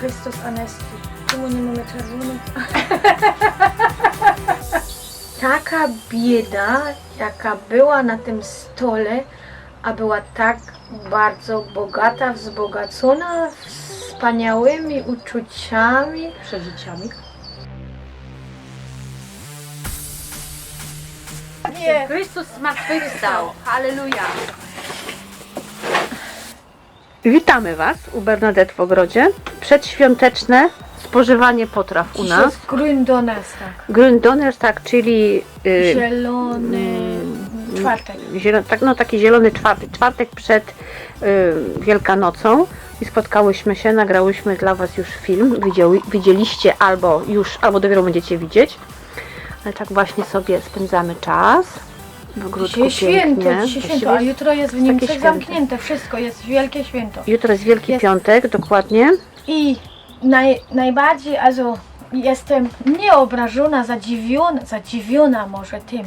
Chrystus Anesti. Czemu nie mamy czerwonych? Taka bieda, jaka była na tym stole, a była tak bardzo bogata, wzbogacona wspaniałymi uczuciami. Przeżyciami. Nie. Chrystus zmartwychwstał. Halleluja. Witamy Was u Bernadette w ogrodzie. Przedświąteczne spożywanie potraw u nas. jest Gründonerstak. Gründonnerstag, czyli y, Zielony czwartek. zielo, tak, no, taki zielony czwartek, czwartek przed y, Wielkanocą. I spotkałyśmy się, nagrałyśmy dla Was już film. Widzieli, widzieliście albo już, albo dopiero będziecie widzieć. Ale tak właśnie sobie spędzamy czas. W ogródku Dzisiaj święto, pięknie. dzisiaj święto, a jutro jest w Niemczech święto. zamknięte. Wszystko jest wielkie święto. Jutro jest Wielki Jest- Piątek, dokładnie. I naj, najbardziej, also jestem nieobrażona, zadziwiona, zadziwiona może tym,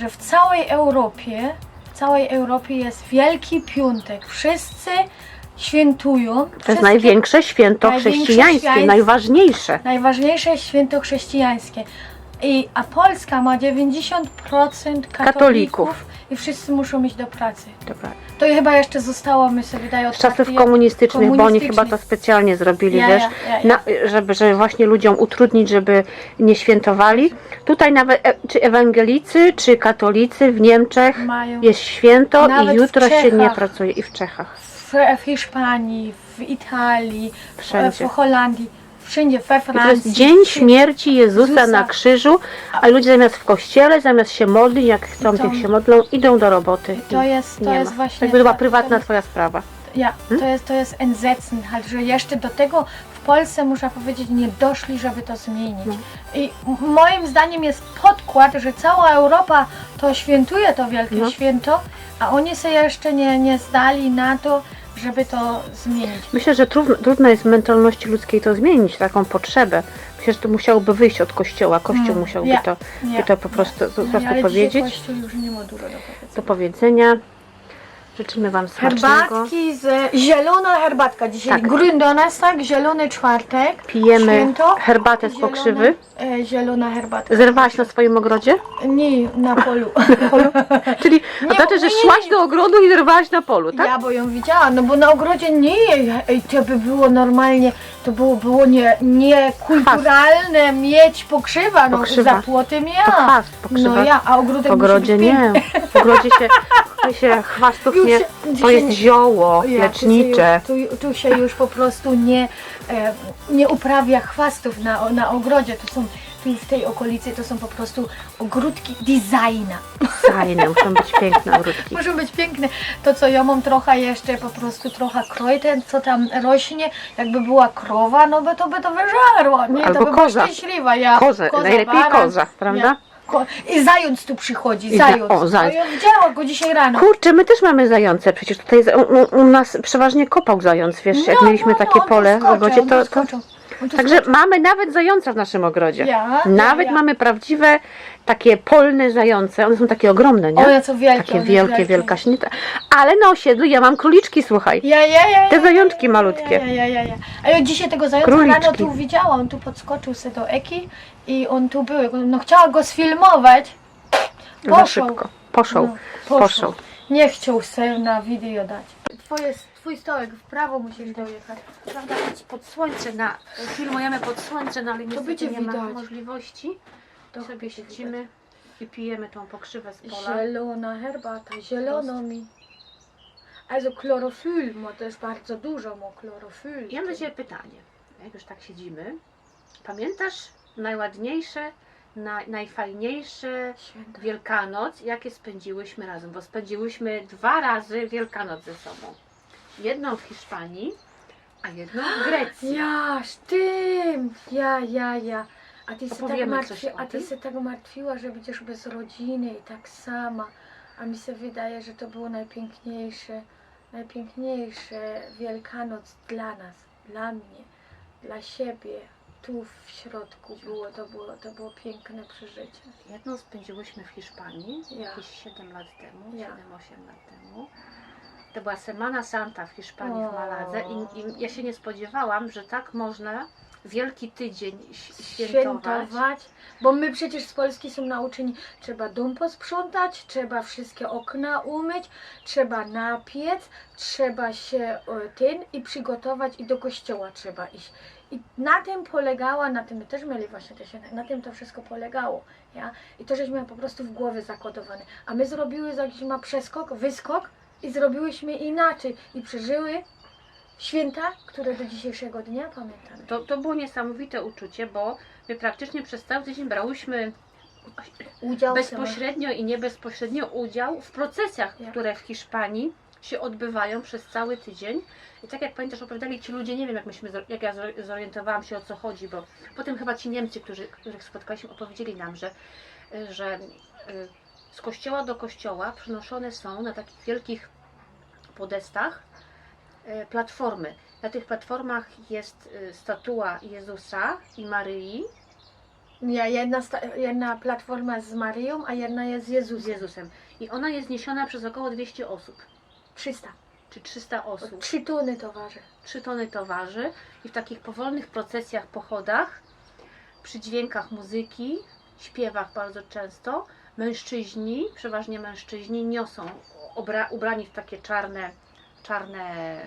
że w całej Europie, w całej Europie jest Wielki Piątek. Wszyscy świętują. To jest największe święto największe chrześcijańskie, święto- najważniejsze. najważniejsze święto chrześcijańskie. I, a Polska ma 90% katolików, Katolików. i wszyscy muszą iść do pracy. Dobra. To chyba jeszcze zostało, mi się wydaje, od Z czasów partii- komunistycznych, bo oni chyba to specjalnie zrobili, Ja, wiesz, ja, ja, ja. Na, żeby, żeby właśnie ludziom utrudnić, żeby nie świętowali. Tutaj nawet e, czy ewangelicy, czy katolicy w Niemczech Mają. jest święto Nawet i w jutro się nie Czechach. pracuje i w Czechach. w, w Hiszpanii, w Italii, w, Wszędzie. w Holandii, wszędzie, we I to jest Francji. dzień śmierci Jezusa na krzyżu, a ludzie zamiast w kościele, zamiast się modlić, jak chcą, Idą. niech się modlą, idą do roboty. To jest, to nie jest ma. właśnie. Tak by była to- prywatna twoja sprawa. Ja, Hmm? to jest, to jest entsetzen, halt, że jeszcze do tego w Polsce, muszę powiedzieć, nie doszli, żeby to zmienić. No. I m- moim zdaniem jest podkład, że cała Europa to świętuje to wielkie No. święto, a oni się jeszcze nie, nie zdali na to, żeby to zmienić. Myślę, że trudno, trudno jest w mentalności ludzkiej to zmienić, taką potrzebę. Myślę, że to musiałoby wyjść od kościoła. Kościół Mm, musiałby ja, to, Nie, to po prostu, po nie, prostu ale powiedzieć. Kościół już nie ma dużo do powiedzenia. Do powiedzenia. Życzymy Wam smacznego. Herbatki z zielona herbatka. Dzisiaj Tak. Gründonerstak, zielony czwartek. Pijemy Święto. herbatę z pokrzywy. E, zielona herbatka. Zerwałaś na swoim ogrodzie? Nie, na polu. Czyli Nie, to znaczy, że szłaś do ogrodu i zerwałaś na polu, tak? Ja bo ją widziałam, no bo na ogrodzie nie, ej, to by było normalnie, to było, było nie, niekulturalne mieć pokrzywa, no Pokrzywa. za płotem ja. To chwast, pokrzywa. No ja, a ogródek W ogrodzie nie. W ogrodzie się, tu się chwastów Już nie. się- To jest zioło Ja, lecznicze. Tu, się już, tu, tu się już po prostu nie, e, nie uprawia chwastów na, na ogrodzie. To są tu w tej okolicy to są po prostu ogródki designa. Fajne, muszą być piękne ogródki. Muszą być piękne. To co ja mam trochę jeszcze po prostu trochę krojten, co tam rośnie, jakby była krowa, no by to by to wyżarło. Nie, Albo to by była koza. szczęśliwa. Ja, Kozę, najlepiej baran. koza, prawda? Ko- I zając tu przychodzi, I za- zając. o, zając. No, ja widziałam go dzisiaj rano. Kurczę, my też mamy zające. Przecież tutaj za- u, u, nas przeważnie kopał zając, wiesz, jak No, mieliśmy no, no, takie on tu pole w ogrodzie, on tu to, to skoczył. On tu Także mamy nawet zająca w naszym ogrodzie. Ja, Nawet ja, mamy prawdziwe takie polne zające. One są takie ogromne, nie? O, ja co wielkie. takie one wielkie, wielkie. wielkaśnite. Ale na osiedlu ja mam króliczki, słuchaj. Ja, ja, ja, Te ja, zajączki malutkie. Ja, ja, ja, ja. A ja dzisiaj tego zająca Króliczki. rano tu widziałam, on tu podskoczył sobie do Eki i on tu był. No chciała go sfilmować. Za Poszł. szybko. Poszł. No, Poszł. Nie chciał sobie na video dać. Twoje, twój stołek w prawo musisz dojechać. Prawda, pod słońce, na, filmujemy pod słońce, no ale niestety będzie nie ma widać. możliwości. To sobie siedzimy i pijemy tą pokrzywę z pola. Zielona herbata, zielono mi. Also chlorofyl ma też bardzo dużo, ma chlorofyl. Ja mam do Ciebie pytanie. Jak już tak siedzimy, pamiętasz najładniejsze, na, najfajniejsze Święta. Wielkanoc, jakie spędziłyśmy razem? Bo spędziłyśmy dwa razy Wielkanoc ze sobą. Jedną w Hiszpanii, a jedną w Grecji. Ja, stimmt. Ja, ja, ja. A ty, się tak Opowiemy martwi, o a ty tym? się tak martwiła, że będziesz bez rodziny i tak sama. A mi się wydaje, że to było najpiękniejsze, najpiękniejsze Wielkanoc dla nas, dla mnie, dla siebie. Tu w środku było, to było, to było piękne przeżycie. Jedną spędziłyśmy w Hiszpanii Ja. jakieś 7 lat temu, Ja. 7-8 lat temu. To była Semana Santa w Hiszpanii, w Maladze i, i ja się nie spodziewałam, że tak można Wielki Tydzień ś- świętować. świętować, bo my przecież z Polski są nauczeni, trzeba dom posprzątać, trzeba wszystkie okna umyć, trzeba napiec, trzeba się o, ten i przygotować i do kościoła trzeba iść. I na tym polegała, na tym my też mieli właśnie te święta, na tym to wszystko polegało, ja? I to żeśmy po prostu w głowie zakodowane. A my zrobiły jakiś ma przeskok, wyskok i zrobiłyśmy inaczej i przeżyły święta, które do dzisiejszego dnia pamiętamy. To, to było niesamowite uczucie, bo my praktycznie przez cały tydzień brałyśmy Udział bezpośrednio i nie bezpośrednio udział w procesjach, Ja. które w Hiszpanii się odbywają przez cały tydzień. I tak jak pamiętasz, opowiadali ci ludzie, nie wiem jak, myśmy, jak ja zor- zorientowałam się o co chodzi, bo potem chyba ci Niemcy, którzy, których spotkaliśmy, opowiedzieli nam, że, że y, z kościoła do kościoła przynoszone są na takich wielkich podestach y, platformy. Na tych platformach jest y, statua Jezusa i Maryi Nie, jedna, jedna platforma z Marią, a jedna jest z z Jezusem. Jezusem. I ona jest niesiona przez około 200 osób. 300. czy 300 osób. Trzy tony to waży. 3 tony towarzy i w takich powolnych procesjach, pochodach, przy dźwiękach muzyki, śpiewach bardzo często, mężczyźni, przeważnie mężczyźni, niosą obra- ubrani w takie czarne, czarne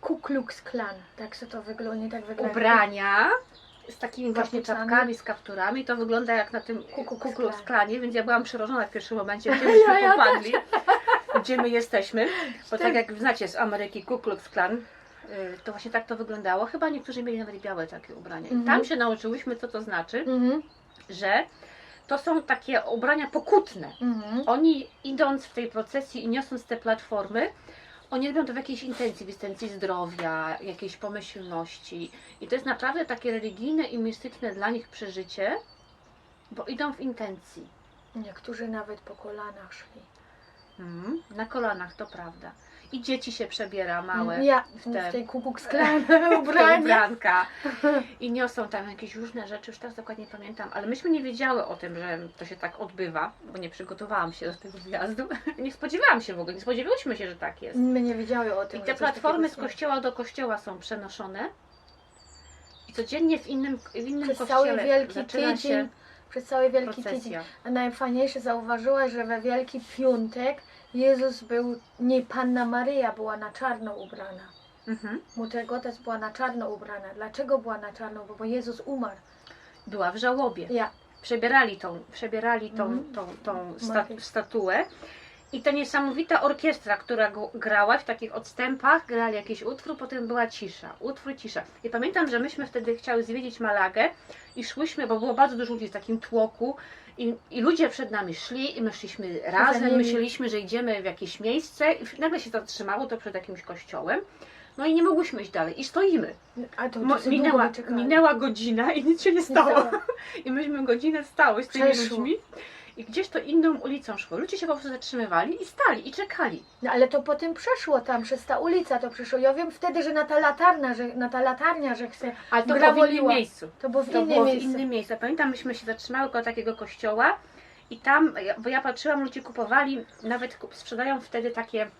Ku Klux Klan. Tak to wygląda, tak wygląda. ubrania z takimi właśnie Kapucami. czapkami, z kapturami. To wygląda jak na tym Ku Klux. Klanie, więc ja byłam przerażona w pierwszym momencie, gdzie myśmy popadli, gdzie my jesteśmy. Bo tak Tak. jak znacie z Ameryki Ku Klux Klan, y, to właśnie tak to wyglądało. Chyba niektórzy mieli nawet białe takie ubrania. I Mhm. tam się nauczyłyśmy, co to znaczy, Mhm, że to są takie ubrania pokutne. mhm. Oni idąc w tej procesji i niosąc te platformy, oni robią to w jakiejś intencji, w intencji zdrowia, jakiejś pomyślności. I to jest naprawdę takie religijne i mistyczne dla nich przeżycie, bo idą w intencji. Niektórzy nawet po kolanach szli. Mhm. Na kolanach, to prawda. I dzieci się przebiera małe. Ja w w, te- tej w te ubrania. ubranka i niosą tam jakieś różne rzeczy, już teraz dokładnie pamiętam, ale myśmy nie wiedziały o tym, że to się tak odbywa, bo nie przygotowałam się do tego wyjazdu. Nie spodziewałam się w ogóle, nie spodziewałyśmy się, że tak jest. My nie wiedziały o I tym. te że coś platformy z takiego kościoła do kościoła są przenoszone i codziennie w innym, w innym Przez kościele cały Wielki zaczyna Tydzień. się Przez cały Wielki Tydzień. procesja. A najfajniejsze zauważyłaś, że we Wielki Piątek Jezus był, nie Panna Maryja była na czarno ubrana. Mhm. Mutter Gottes była na czarno ubrana. Dlaczego była na czarno? Bo Jezus umarł. Była w żałobie. Ja. przebierali tą, przebierali tą, Mhm. tą, tą sta, Mafię. statuę. I ta niesamowita orkiestra, która go, grała w takich odstępach, grali jakiś utwór, potem była cisza, utwór, cisza. I pamiętam, że myśmy wtedy chciały zwiedzić Malagę i szłyśmy, bo było bardzo dużo ludzi w takim tłoku i, i ludzie przed nami szli i my szliśmy razem, myśleliśmy, że idziemy w jakieś miejsce i nagle się zatrzymało to przed jakimś kościołem. No i nie mogłyśmy iść dalej i stoimy. A to, to minęła, minęła godzina i nic się nie Nie stało. stało. I myśmy godzinę stały z tymi Przeszło. ludźmi i gdzieś to inną ulicą szło. Ludzie się po prostu zatrzymywali i stali i czekali. No ale to potem przeszło tam, przez ta ulica to przeszło. Ja wiem wtedy, że na ta latarnia, że, na ta latarnia, że chce, Ale to było w Grawoliła. innym miejscu. to było w To innym było w miejscu. innym miejscu. Pamiętam, myśmy się zatrzymały koło takiego kościoła i tam, ja- bo ja patrzyłam, ludzie kupowali, nawet kup- sprzedają wtedy takie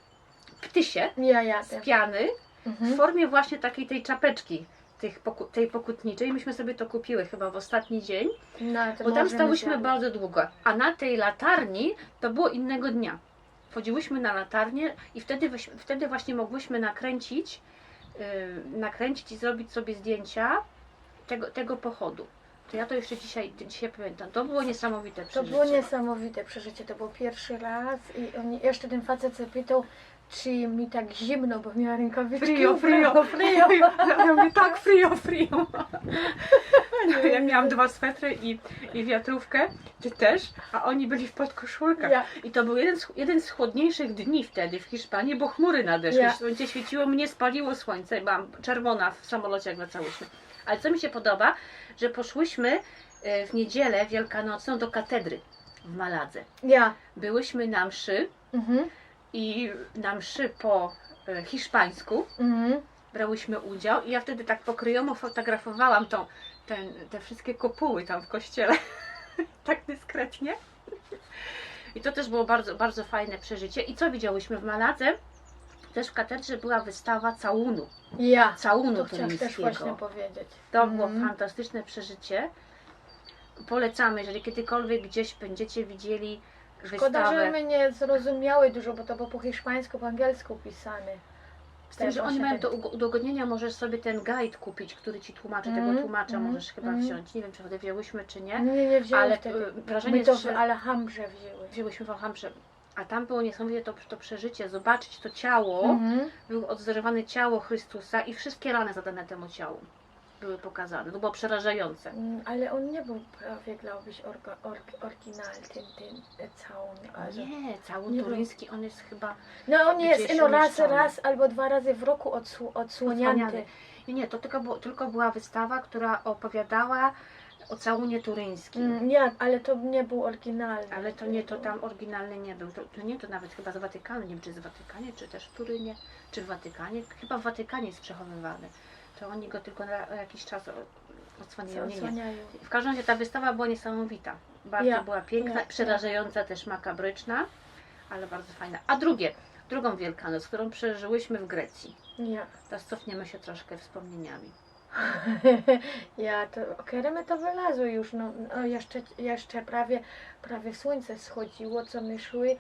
ptysie Ja jadę. z piany w Mhm. formie właśnie takiej tej czapeczki. Tych poku- tej pokutniczej, myśmy sobie to kupiły chyba w ostatni dzień. No, to Bo tam stałyśmy bardzo długo, a na tej latarni to było innego dnia. Wchodziłyśmy na latarnię i wtedy, wtedy właśnie mogłyśmy nakręcić, yy, nakręcić i zrobić sobie zdjęcia tego, tego pochodu. To ja to jeszcze dzisiaj, dzisiaj pamiętam. To było niesamowite To przeżycie. było niesamowite przeżycie, to było pierwszy raz i on, jeszcze ten facet zapytał, czy mi tak zimno, bo miała rękawiczki. Frio, frio. frio. Ja mówię, tak, frio, frio. Ja miałam dwa swetry i, i wiatrówkę, ty też, a oni byli w podkoszulkach. Ja, I to był jeden z, jeden z chłodniejszych dni wtedy w Hiszpanii, bo chmury nadeszły. Ja. Słońce świeciło, mnie spaliło słońce, byłam czerwona w samolocie, jak wracałyśmy. Ale co mi się podoba, że poszłyśmy e, w niedzielę wielkanocną do katedry w Maladze. ja. Byłyśmy na mszy Mhm. I na mszy po e, hiszpańsku Mhm. brałyśmy udział i ja wtedy tak pokryjomo fotografowałam tą, ten, te wszystkie kopuły tam w kościele. tak dyskretnie. I to też było bardzo, bardzo fajne przeżycie. I co widziałyśmy w Maladze? Też w katedrze była wystawa całunu. Ja. Całunu To chciałam też właśnie powiedzieć. To było Mhm. fantastyczne przeżycie. Polecamy, jeżeli kiedykolwiek gdzieś będziecie widzieli Szkoda, wystawę. że my nie zrozumiały dużo, bo to było po hiszpańsku, po angielsku pisane. Z tym, że oni mają do ug- udogodnienia, możesz sobie ten guide kupić, który ci tłumaczy, tego Mhm, tłumacza mhm, możesz chyba mhm. wziąć. Nie wiem, czy wtedy wzięłyśmy, czy nie. Nie, nie wzięły Ale wtedy. y, wrażenie My to jest, w że Alhambrze wzięły. wzięłyśmy w Alhambrze. A tam było niesamowite to, to przeżycie, zobaczyć to ciało, Mhm. było odzorowane ciało Chrystusa i wszystkie rany zadane temu ciału były pokazane. To było przerażające. Mm, Ale on nie był prawie, glaubyś, orga, org, oryginalny, ten, ten e, całun. ale- Nie, cały Nie turyński, on jest chyba No on jest Gdzieś no, raz, umieszczony. raz albo dwa razy w roku odsłu, odsłonięty. odsłaniany. Nie, nie, to tylko, było, tylko była wystawa, która opowiadała o całunie turyńskim. Mm, nie, ale to nie był oryginalny. Ale to nie, to tam oryginalny nie był. To, to nie, to nawet chyba z Watykanu, nie wiem czy z Watykanie, czy też w Turynie, czy w Watykanie. Chyba w Watykanie jest przechowywany. To oni go tylko na jakiś czas odsłaniają. Nie, nie. W każdym razie ta wystawa była niesamowita. Bardzo Ja, była piękna, ja, przerażająca, też makabryczna, ale bardzo fajna. A drugie, drugą Wielkanoc, którą przeżyłyśmy w Grecji. Ja. Teraz cofniemy się troszkę wspomnieniami. ja to keremy to wylazły już, no, no jeszcze, jeszcze prawie, prawie słońce schodziło, co my szły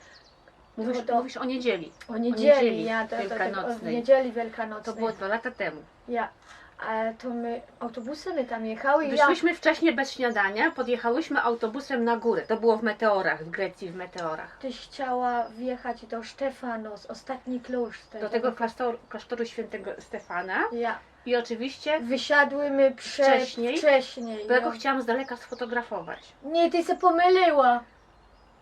Mówisz, No to- mówisz o niedzieli. o niedzieli, niedzieli ja, to, to, to, o wielkanocnej. niedzieli wielkanocnej. To było dwa lata temu. Ja, a to my autobusami tam jechały i ja, Wyszłyśmy wcześniej bez śniadania, podjechałyśmy autobusem na górę. To było w meteorach, w Grecji w meteorach. tyś chciała wjechać do Sztefanos, ostatni klasztor. Do tego klasztoru, klasztoru świętego Stefana. Ja, I oczywiście, wysiadłymy prze, Wcześniej? wcześniej bo ja go no. chciałam z daleka sfotografować. Nie, ty się pomyliła.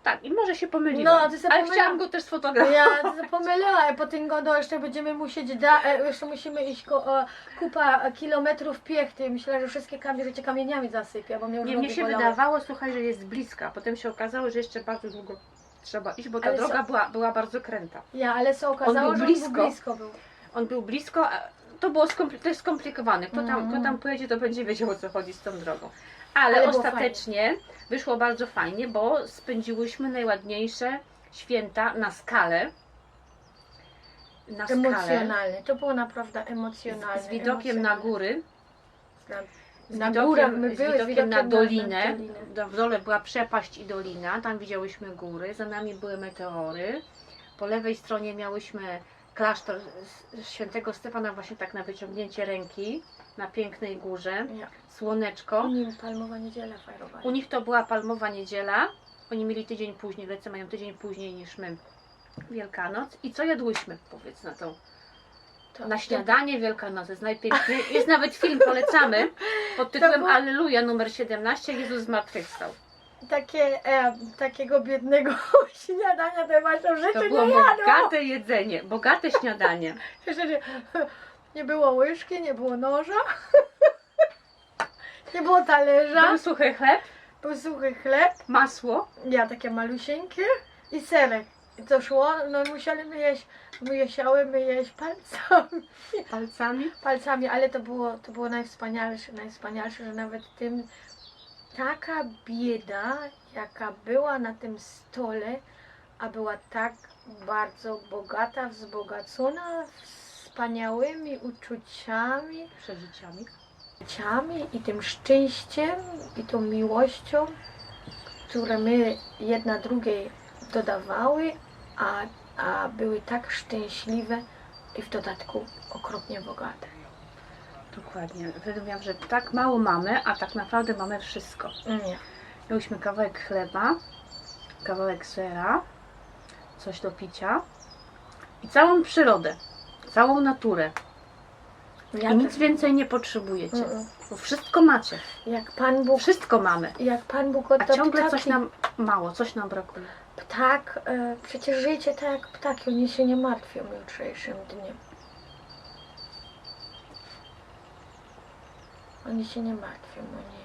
Tak, i może się pomyliłam. No, ty ale pomyliła. chciałam go też sfotografować. Ja się pomyliła, a potem go no, jeszcze będziemy musieć, da, e, jeszcze musimy iść ko, e, kupa kilometrów piechty. Myślę, że wszystkie kamery cię kamieniami zasypia, bo mnie już Nie, mnie nogi się bolały. wydawało, słuchaj, że jest bliska. a Potem się okazało, że jeszcze bardzo długo trzeba iść, bo ta Ale droga była, była bardzo kręta. Ja, ale się okazało, był że blisko. on był blisko był. On był blisko, a to było skompli- to jest skomplikowane. Kto tam, kto tam pojedzie, to będzie wiedział o co chodzi z tą drogą. Ale, Ale ostatecznie wyszło bardzo fajnie, bo spędziłyśmy najładniejsze święta na skalę. Na skalę. Emocjonalny, to było naprawdę emocjonalne. Z, widokiem na emocjonalne. góry. Na, Z na widokiem, górach my z były, widokiem, z widokiem na dolinę. Na, dolinę. Do- W dole była przepaść i dolina, tam widziałyśmy góry, za nami były meteory. Po lewej stronie miałyśmy klasztor świętego Stefana właśnie tak na wyciągnięcie ręki, na pięknej górze, słoneczko. U nim palmowa niedziela fajrowa. U nich to była palmowa niedziela, oni mieli tydzień później, Grecy mają tydzień później niż my Wielkanoc. I co jadłyśmy, powiedz na tą To- na śniadanie Wielkanocy jest najpiękniejszy. Jest nawet film, polecamy, pod tytułem Alleluja numer 17, Jezus zmartwychwstał. Takie, e, takiego biednego śniadania to masz w życiu To było nie jadło. bogate jedzenie, bogate śniadanie. Nie, było łyżki, nie było noża, nie było talerza, Był suchy chleb, był suchy chleb, masło, ja takie malusieńkie i serek. I to szło, no musieliśmy jeść, musiałymy jeść palcami, palcami. palcami, ale to było, to było najwspanialsze, najwspanialsze, że nawet tym taka bieda, jaka była na tym stole, a była tak bardzo bogata, wzbogacona wspaniałymi uczuciami, Przeżyciami. uczuciami i tym szczęściem i tą miłością, które my jedna drugiej dodawały, a, a były tak szczęśliwe i w dodatku okropnie bogate. Dokładnie. Wymawiam, że tak mało mamy, a tak naprawdę mamy wszystko. Nie. Miałyśmy kawałek chleba, kawałek sera, coś do picia i całą przyrodę, całą naturę. Ja I nic więcej nie potrzebujecie, Mm-mm. bo wszystko macie. Jak Pan Bóg, Wszystko mamy. jak Pan Bóg A oddał ciągle ptaki, coś nam mało, coś nam brakuje. ptak, e, przecież żyjcie tak jak ptaki, oni się nie martwią jutrzejszym dniem. Oni się nie martwią, oni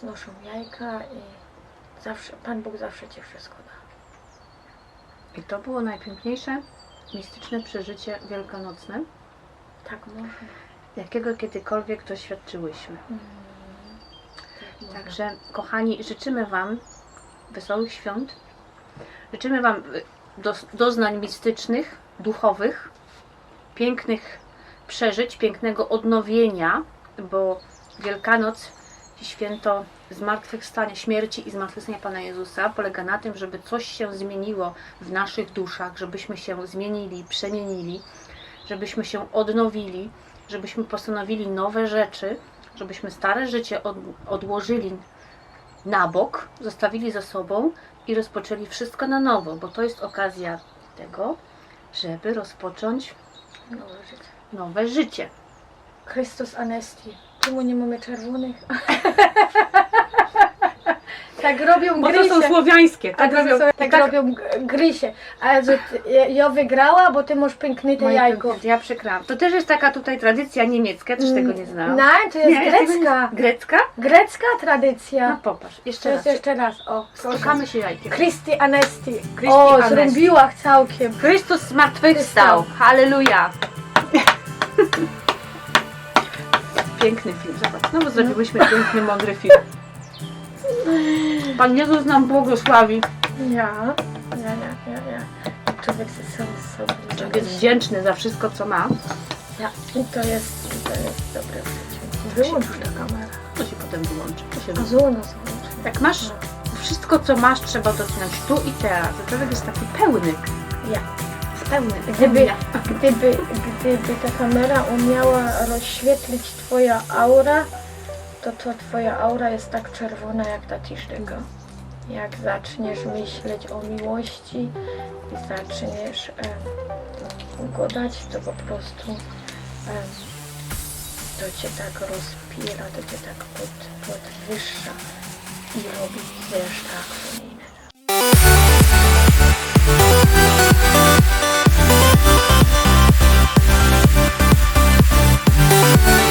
znoszą jajka i zawsze, Pan Bóg zawsze Ci wszystko da. I to było najpiękniejsze, mistyczne przeżycie wielkanocne, Tak można. jakiego kiedykolwiek doświadczyłyśmy. Mm. Tak. Także, kochani, życzymy Wam wesołych świąt. Życzymy Wam y, dos- doznań mistycznych, duchowych. pięknych przeżyć, pięknego odnowienia, bo Wielkanoc, święto zmartwychwstania, śmierci i zmartwychwstania Pana Jezusa polega na tym, żeby coś się zmieniło w naszych duszach, żebyśmy się zmienili, przemienili, żebyśmy się odnowili, żebyśmy postanowili nowe rzeczy, żebyśmy stare życie od, odłożyli na bok, zostawili za sobą i rozpoczęli wszystko na nowo, bo to jest okazja tego, żeby rozpocząć Nowe życie. nowe życie. Chrystus Anesti. Czemu nie mamy czerwonych? tak robią Bo to są słowiańskie, Tak, robią, tak, robią g- grysie. A że ty, ja- wygrała, bo ty masz piękne te Moje jajko. Ja przekrałam. To też jest taka tutaj tradycja niemiecka, też tego nie znam. Nie, to jest Nie, ja tego nie grecka. Grecka? Grecka No tradycja. popatrz, To jeszcze jest raz. jeszcze raz. O. Stukamy się jajkiem. Christi Anesti. Christi o, Anesti. zrobiła całkiem. Chrystus zmartwychwstał. Halleluja. Piękny film, zobacz. No bo zrobiłyśmy piękny, mądry film. Pan Jezus nam błogosławi. Ja, ja, ja, ja, ja. Człowiek ze sam sobie. Człowiek jest wdzięczny za wszystko, co ma. Ja. I to jest, to jest dobre życie. Wyłącz już ta kamera. To się potem wyłączy. To się A wyłączy. zło nas wyłączy. Jak masz wszystko, co masz, trzeba dotknąć tu i teraz. Człowiek jest taki pełny. Ja. Pełny. Gdyby, gdyby, gdyby ta kamera umiała rozświetlić twoja aura, to to twoja aura jest tak czerwona jak ta tisztyka. Jak zaczniesz myśleć o miłości i zaczniesz gadać, to po prostu em, to cię tak rozpira, to cię tak pod, podwyższa i robi wiesz tak, Thank